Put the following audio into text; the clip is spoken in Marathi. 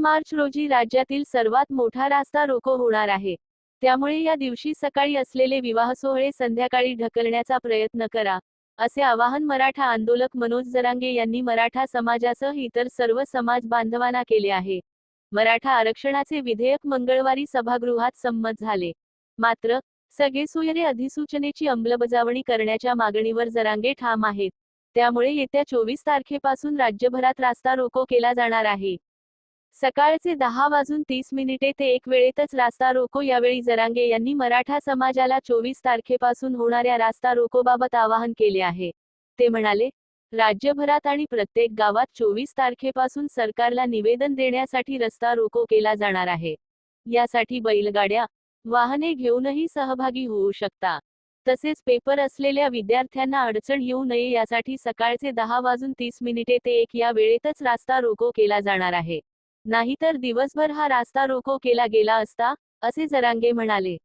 मार्च रोजी राज्यातील सर्वात मोठा रास्ता रोको होणार आहे. त्यामुळे या दिवशी सकाळी असलेले विवाह सोहळे संध्याकाळी ढकलण्याचा प्रयत्न करा असे आवाहन मराठा आंदोलक मनोज जरांगे यांनी मराठा समाजासह इतर सर्व समाज बांधवांना केले आहे. मराठा आरक्षणाचे विधेयक मंगळवारी सभागृहात संमत झाले. मात्र सगळे सुयरे अधिसूचनेची अंमलबजावणी करण्याच्या मागणीवर जरांगे ठाम आहेत. त्यामुळे येत्या चोवीस तारखेपासून राज्यभरात रास्ता रोको केला जाणार आहे. सकाळचे दहा वाजून तीस मिनिटे ते एक वेळेतच रास्ता रोको यावेळी जरांगे यांनी मराठा समाजाला चोवीस तारखेपासून होणाऱ्या रास्ता रोकोबाबत आवाहन केले आहे. ते म्हणाले राज्यभरात आणि प्रत्येक गावात चोवीस तारखेपासून सरकारला निवेदन देण्यासाठी रस्ता रोको केला जाणार आहे. यासाठी बैलगाड्या वाहने घेऊनही सहभागी होऊ शकता. तसेच पेपर असलेल्या विद्यार्थ्यांना अडचण येऊ नये यासाठी सकाळचे दहा वाजून तीस मिनिटे ते एक या वेळेतच रास्ता रोको केला जाणार आहे. नाहीतर दिवसभर हा रास्ता रोको केला गेला असता असे जरांगे म्हणाले.